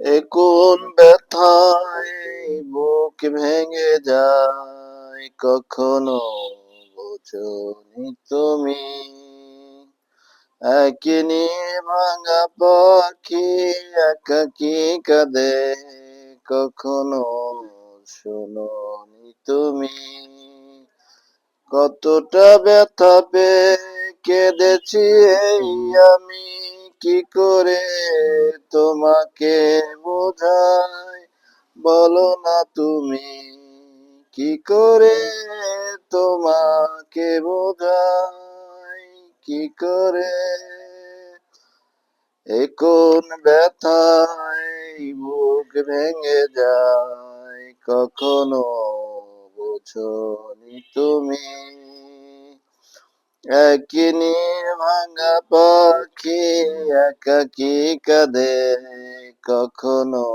এ কোন ব্যথায় বুক ভেঙে যায়, কখনো বোঝনি তুমি। একিনি ভাঙা পাখি একাকি কাঁদে, কখনো শোনি তুমি। কতটা ব্যথা পেয়ে কেঁদেছি আমি। কি করে তোমাকে বোঝাই বলো না তুমি, কি করে তোমাকে বোঝাই কি করে এখন ব্যথায় বুক ভেঙে যায়? কখনো বোঝনি তুমি? একিনি ভাঙা পাখি একাকি কাঁদে, কখনো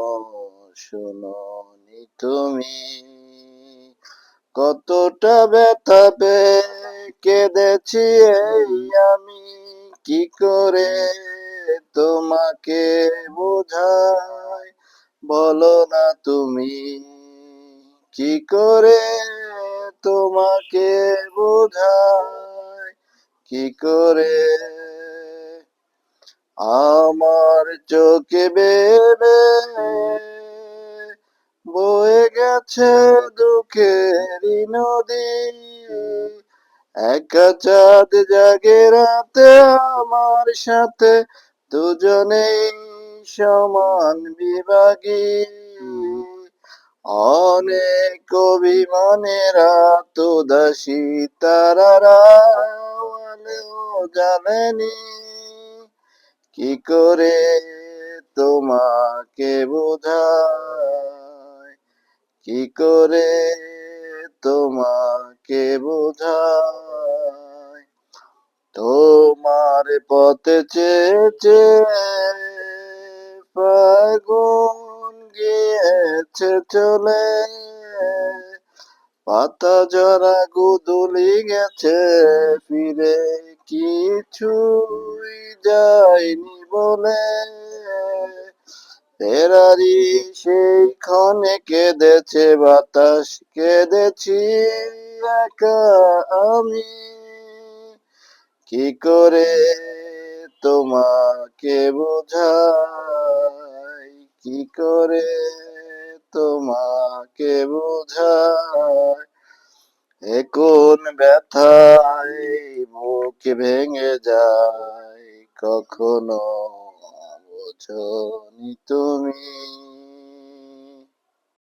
শুনোনি তুমি। কতটা ব্যথা পেয়ে কেঁদেছি এই আমি, কি করে তোমাকে বোঝাই বলো না তুমি, কি করে তোমাকে বোঝাই কি করে আমার চোখে বেবে বয়ে গেছে দুঃখেরই নদী। একা চাঁদ জাগে রাতে আমার সাথে দুজনেই সমান বিভাগী। অনেক অভিমানের রাত উদাসী তারারা জানেনি। কি করে তোমাকে বোঝায়? কি করে তোমাকে বোঝায়? তোমার পথে চেয়েছে ফাগুন গিয়েছে চলে। পাতা জরা গুদুলি গেছে ফিরে কিছুই যায়নি বলে তেরারি সেই কেঁদেছে বাতাস, কেঁদেছি একা আমি। কি করে তোমাকে বোঝাই? কি করে তোমাকে বোঝাই? কোন ব্যথায় মুখ ভেঙে যায়? কখনো বোঝনি তুমি